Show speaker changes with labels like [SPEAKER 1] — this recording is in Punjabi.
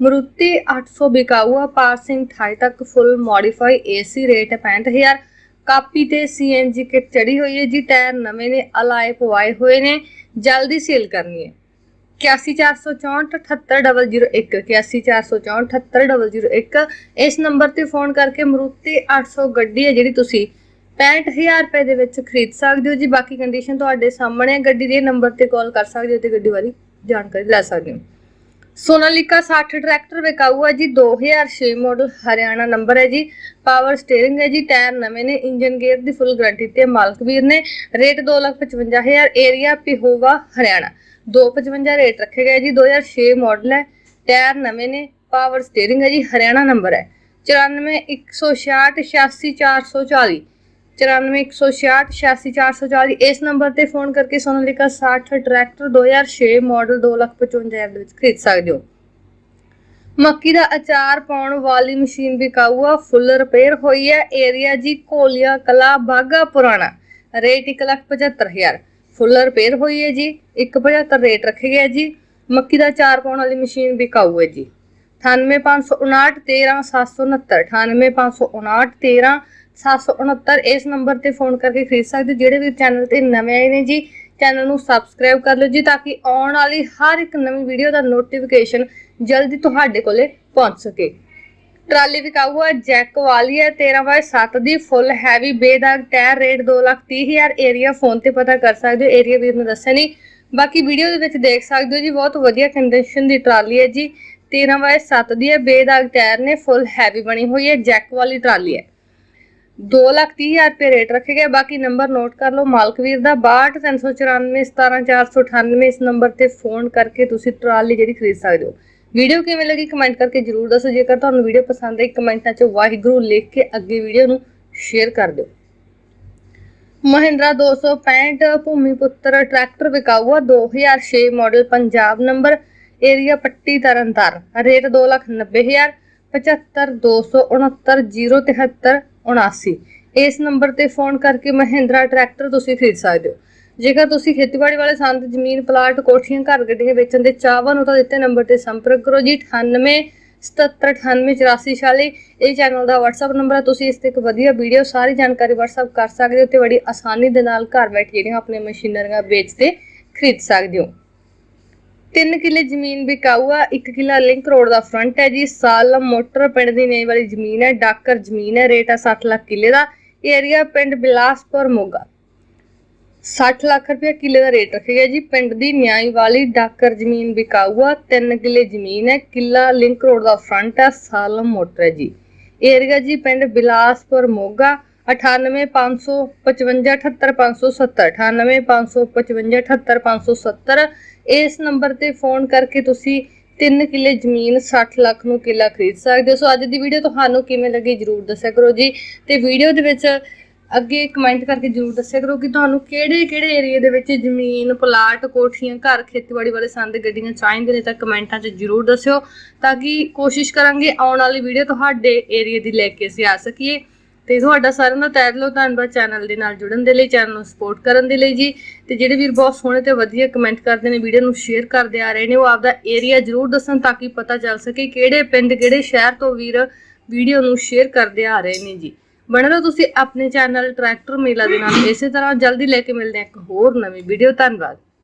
[SPEAKER 1] ਮਰੂਤੀ 800 ਬਿਕਾਊਆ ਪਾਸਿੰਗ 28 ਤੱਕ full modify AC rate 65000 copy ਤੇ CNG ਕਿਟ ਚੜੀ ਹੋਈ ਹੈ ਜੀ, ਟਾਇਰ ਨਵੇਂ ਨੇ, ਅਲਾਏ ਪਵਾਏ ਹੋਏ ਨੇ, ਜਲਦੀ ਸੇਲ ਕਰਨੀ ਹੈ। 8144478001 ਇਸ ਨੰਬਰ ਤੇ ਫੋਨ ਕਰਕੇ ਮਰੂਤੀ 800 ਗੱਡੀ ਹੈ ਜਿਹੜੀ ਤੁਸੀਂ 65000 ਰੁਪਏ ਦੇ ਵਿੱਚ ਖਰੀਦ ਸਕਦੇ ਹੋ ਜੀ। ਬਾਕੀ ਕੰਡੀਸ਼ਨ ਤੁਹਾਡੇ ਸਾਹਮਣੇ ਹੈ, ਗੱਡੀ ਦੇ ਨੰਬਰ ਤੇ ਕਾਲ ਕਰ ਸਕਦੇ ਹੋ ਤੇ ਗੱਡੀ ਬਾਰੇ ਜਾਣਕਾਰੀ ਲੈ ਸਕਦੇ ਹੋ। ਸੋਨਾਲੀਕਾ 60 ਟਰੈਕਟਰ ਵਿਕਾਊ ਹੈ ਜੀ 2006 ਮਾਡਲ ਹਰਿਆਣਾ ਨੰਬਰ ਹੈ ਜੀ। ਪਾਵਰ ਸਟੀਅਰਿੰਗ ਹੈ ਜੀ, ਟਾਇਰ ਨਵੇਂ ਨੇ ਇੰਜਨ ਗੇਅਰ ਦੀ ਫੁੱਲ ਗਾਰੰਟੀ ਤੇ ਮਾਲਕ ਵੀਰ ਨੇ। Rate 255000 area Pehowa Haryana. 255 rate ਰੱਖੇ ਗਏ ਜੀ 2006 ਮਾਡਲ ਹੈ, ਟਾਇਰ ਨਵੇਂ ਨੇ ਪਾਵਰ ਸਟੀਅਰਿੰਗ ਹੈ ਜੀ, ਹਰਿਆਣਾ ਨੰਬਰ ਹੈ। 9416686440 9416686440 ਇਸ ਨੰਬਰ ਤੇ ਫੋਨ ਕਰਕੇ ਸੋਨਾਲੀਕਾ 60 ਟਰੈਕਟਰ 2006 ਮਾਡਲ 255000 ਦੇ ਵਿੱਚ ਖਰੀਦ ਸਕਦੇ ਹੋ। ਮੱਕੀ ਦਾ ਅਚਾਰ ਪਾਉਣ ਵਾਲੀ ਮਸ਼ੀਨ ਵਿਕਾਊ ਆ ਫੁੱਲ ਰਿਪੇਅਰ ਹੋਈ ਹੈ। ਏਰੀਆ ਜੀ ਕੋਲੀਆ ਕਲਾ ਬਾਗਾ ਪੁਰਾਣਾ। ਰੇਟ 175000 ਫੁੱਲ ਰਿਪੇਅਰ ਹੋਈ ਹੈ ਜੀ 175 ਰੇਟ ਰੱਖੇ ਗਿਆ ਜੀ। ਮੱਕੀ ਦਾ ਅਚਾਰ ਪਾਉਣ ਵਾਲੀ ਮਸ਼ੀਨ ਵਿਕਾਊ ਹੈ ਜੀ। 9855913769 9855913769 ਇਸ ਨੰਬਰ ਤੇ ਫੋਨ ਕਰਕੇ ਖਰੀਦ ਸਕਦੇ ਹੋ। ਜਿਹੜੇ ਵੀ ਚੈਨਲ ਤੇ ਨਵੇਂ ਆਏ ਨੇ ਜੀ, ਚੈਨਲ ਨੂੰ ਸਬਸਕ੍ਰਾਈਬ ਕਰ ਲਓ ਜੀ, ਤਾਂ ਕਿ ਆਉਣ ਵਾਲੀ ਹਰ ਇੱਕ ਨਵੀਂ ਵੀਡੀਓ ਦਾ ਨੋਟੀਫਿਕੇਸ਼ਨ ਜਲਦੀ ਤੁਹਾਡੇ ਕੋਲੇ ਪਹੁੰਚ ਸਕੇ ਟਰਾਲੀ ਵਿਕਾਊ ਹੈ ਜੈਕ ਵਾਲੀ ਹੈ 13/7 ਦੀ ਫੁੱਲ ਹੈਵੀ ਬੇਦਾਗ ਟਾਇਰ ਰੇਟ 230000 ਏਰੀਆ ਫੋਨ ਤੇ ਪਤਾ ਕਰ ਸਕਦੇ ਹੋ ਏਰੀਆ ਵੀਰ ਨੇ ਦੱਸਿਆ ਨਹੀਂ ਬਾਕੀ ਵੀਡੀਓ ਦੇ ਵਿੱਚ ਦੇਖ ਸਕਦੇ ਹੋ ਜੀ, ਬਹੁਤ ਵਧੀਆ ਕੰਡੀਸ਼ਨ ਦੀ ਟਰਾਲੀ ਹੈ ਜੀ 13 ਬਾਈ 7 ਦੀ ਹੈ, ਬੇਦਾਗ ਟਾਇਰ ਨੇ ਫੁੱਲ ਹੈਵੀ ਬਣੀ ਹੋਈ ਹੈ, ਜੈਕ ਵਾਲੀ ਟਰਾਲੀ ਹੈ 230000 ਰੁਪਏ ਰੇਟ ਰੱਖੇ ਗਏ। ਬਾਕੀ ਨੰਬਰ ਨੋਟ ਕਰ ਲਓ। ਮਾਲਕ ਦਾ 6239417498 ਇਸ ਨੰਬਰ ਤੇ ਫੋਨ ਕਰਕੇ ਤੁਸੀਂ ਟਰਾਲੀ ਜਿਹੜੀ ਖਰੀਦ ਸਕਦੇ ਹੋ। ਵੀਡੀਓ ਕਿਵੇਂ ਲੱਗੀ ਕਮੈਂਟ ਕਰਕੇ ਜਰੂਰ ਦੱਸੋ। ਜੇਕਰ ਤੁਹਾਨੂੰ ਵੀਡੀਓ ਪਸੰਦ ਆਈ ਕਮੈਂਟਾਂ 'ਚ ਵਾਹਿਗੁਰੂ ਲਿਖ ਕੇ ਅੱਗੇ ਵੀਡੀਓ ਨੂੰ ਸ਼ੇਅਰ ਕਰ ਦਿਓ। ਮਹਿੰਦਰਾ 265 ਭੂਮੀ ਪੁੱਤਰ ਟਰੈਕਟਰ ਵਿਕਾਊ ਆ 2006 model Punjab number area Patti Tarn Taran. Rate 290000 75269073 ਇਸ ਨੰਬਰ ਤੇ ਫੋਨ ਕਰਕੇ ਮਹਿੰਦਰਾ ਟਰੈਕਟਰ ਤੁਸੀਂ ਖਰੀਦ ਸਕਦੇ ਹੋ। ਜੇਕਰ ਤੁਸੀਂ ਖੇਤੀਬਾੜੀ ਵਾਲੇ ਸੰਦ, ਜ਼ਮੀਨ, ਪਲਾਟ, ਕੋਠੀਆਂ, ਘਰ ਗੱਡੀਆਂ ਵੇਚਣ ਦੇ ਚਾਹਵਾਨ ਹੋ ਤਾਂ ਦਿੱਤੇ ਨੰਬਰ ਤੇ ਸੰਪਰਕ ਕਰੋ ਜੀ 98 77988446 ਇਹ ਚੈਨਲ ਦਾ WhatsApp ਨੰਬਰ ਹੈ, ਤੁਸੀਂ ਇਸ ਤੇ ਇੱਕ ਵਧੀਆ ਵੀਡੀਓ, ਸਾਰੀ ਜਾਣਕਾਰੀ WhatsApp ਕਰ ਸਕਦੇ ਹੋ ਤੇ ਬੜੀ ਆਸਾਨੀ ਦੇ ਨਾਲ ਘਰ ਬੈਠ ਜਿਹੜੀਆਂ ਆਪਣੇ ਮਸ਼ੀਨਰੀਆਂ ਵੇਚ ਵੇਚਦੇ ਖਰੀਦ ਸਕਦੇ ਹੋ। 3 ਕਿੱਲੇ ਜ਼ਮੀਨ ਵਿਕਾਊ ਆ 1 ਕਿੱਲਾ ਲਿੰਕ ਰੋਡ ਦਾ ਫਰੰਟ ਹੈ ਜੀ। ਸਾਲਮ ਮੋਟਰ ਪਿੰਡ ਦੀ ਨਈ ਵਾਲੀ ਜ਼ਮੀਨ ਹੈ, ਡਾਕਰ ਜ਼ਮੀਨ ਹੈ, ਰੇਟ ਆ 60 ਲੱਖ ਕਿੱਲੇ ਦਾ। ਏਰੀਆ ਪਿੰਡ ਬਿਲਾਸਪੁਰ ਮੋਗਾ। 60 ਲੱਖ ਰੁਪਏ ਕਿੱਲੇ ਦਾ ਰੇਟ ਰੱਖਿਆ ਗਿਆ ਜੀ। ਪਿੰਡ ਦੀ ਨਿਆਈ ਵਾਲੀ ਡਾਕਰ ਜ਼ਮੀਨ ਵਿਕਾਊ ਆ 3 ਕਿੱਲੇ ਜ਼ਮੀਨ ਹੈ, ਕਿੱਲਾ ਲਿੰਕ ਰੋਡ ਦਾ ਫਰੰਟ ਹੈ ਸਾਲਮ ਮੋਟਰ ਹੈ ਜੀ। ਏਰੀਆ ਜੀ ਪਿੰਡ ਬਿਲਾਸਪੁਰ ਮੋਗਾ। 9855578570 9855578570 ਇਸ ਨੰਬਰ ਤੇ ਫੋਨ ਕਰਕੇ ਤੁਸੀਂ 3 ਕਿੱਲੇ ਜ਼ਮੀਨ 60 ਲੱਖ ਨੂੰ ਕਿੱਲਾ ਖਰੀਦ ਸਕਦੇ ਹੋ। ਸੋ ਅੱਜ ਦੀ ਵੀਡੀਓ ਤੁਹਾਨੂੰ ਕਿਵੇਂ ਲੱਗੀ ਜਰੂਰ ਦੱਸਿਆ ਕਰੋ ਜੀ। ਤੇ ਵੀਡੀਓ ਦੇ ਵਿੱਚ ਅੱਗੇ ਕਮੈਂਟ ਕਰਕੇ ਜਰੂਰ ਦੱਸਿਆ ਕਰੋ ਕਿ ਤੁਹਾਨੂੰ ਕਿਹੜੇ ਕਿਹੜੇ ਏਰੀਆ ਦੇ ਵਿੱਚ ਜ਼ਮੀਨ, ਪਲਾਟ, ਕੋਠੀਆਂ, ਘਰ, ਖੇਤੀਬਾੜੀ ਵਾਲੇ ਸੰਦ, ਗੱਡੀਆਂ ਚਾਹੀਦੇ ਨੇ ਤਾਂ ਕਮੈਂਟਾਂ 'ਚ ਜਰੂਰ ਦੱਸਿਓ ਤਾਂ ਕਿ ਕੋਸ਼ਿਸ਼ ਕਰਾਂਗੇ ਆਉਣ ਵਾਲੀ ਵੀਡੀਓ ਤੁਹਾਡੇ ਏਰੀਆ ਦੀ ਲੈ ਕੇ ਅਸੀਂ ਆ ਸਕੀਏ। ਤੇ ਤੁਹਾਡਾ ਸਾਰਿਆਂ ਦਾ ਤਹਿ ਦਿਲੋਂ ਧੰਨਵਾਦ ਚੈਨਲ ਦੇ ਨਾਲ ਜੁੜਨ ਦੇ ਲਈ ਚੈਨਲ ਨੂੰ ਸਪੋਰਟ ਕਰਨ ਦੇ ਲਈ ਜੀ। ਤੇ ਜਿਹੜੇ ਵੀਰ ਬਹੁਤ ਸੋਹਣੇ ਤੇ ਵਧੀਆ ਕਮੈਂਟ ਕਰਦੇ ਨੇ, ਵੀਡੀਓ ਨੂੰ ਸ਼ੇਅਰ ਕਰਦੇ ਆ ਰਹੇ ਨੇ, ਉਹ ਆਪਦਾ ਏਰੀਆ ਜਰੂਰ ਦੱਸਣ ਤਾਂ ਕਿ ਪਤਾ ਚੱਲ ਸਕੇ ਕਿਹੜੇ ਪਿੰਡ, ਕਿਹੜੇ ਸ਼ਹਿਰ ਤੋਂ ਵੀਰ ਵੀਡੀਓ ਨੂੰ ਸ਼ੇਅਰ ਕਰਦੇ ਆ ਰਹੇ ਨੇ ਜੀ। ਬਣੇ ਰਹੋ ਤੁਸੀਂ ਆਪਣੇ ਚੈਨਲ ਟਰੈਕਟਰ ਮੇਲਾ ਦੇ ਨਾਲ। ਇਸੇ ਤਰ੍ਹਾਂ ਜਲਦੀ ਲੈ ਕੇ ਮਿਲਦੇ ਹਾਂ ਇੱਕ ਹੋਰ ਨਵੀਂ ਵੀਡੀਓ ਧੰਨਵਾਦ।